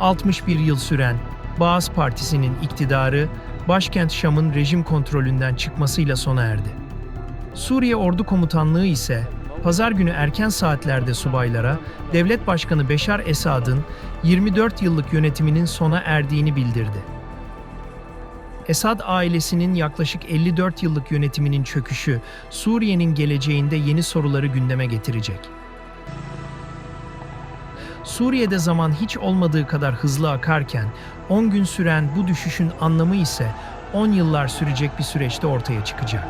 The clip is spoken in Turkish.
61 yıl süren Baas Partisi'nin iktidarı, başkent Şam'ın rejim kontrolünden çıkmasıyla sona erdi. Suriye Ordu Komutanlığı ise pazar günü erken saatlerde subaylara devlet başkanı Beşar Esad'ın 24 yıllık yönetiminin sona erdiğini bildirdi. Esad ailesinin yaklaşık 54 yıllık yönetiminin çöküşü Suriye'nin geleceğinde yeni soruları gündeme getirecek. Suriye'de zaman hiç olmadığı kadar hızlı akarken 10 gün süren bu düşüşün anlamı ise 10 yıllar sürecek bir süreçte ortaya çıkacak.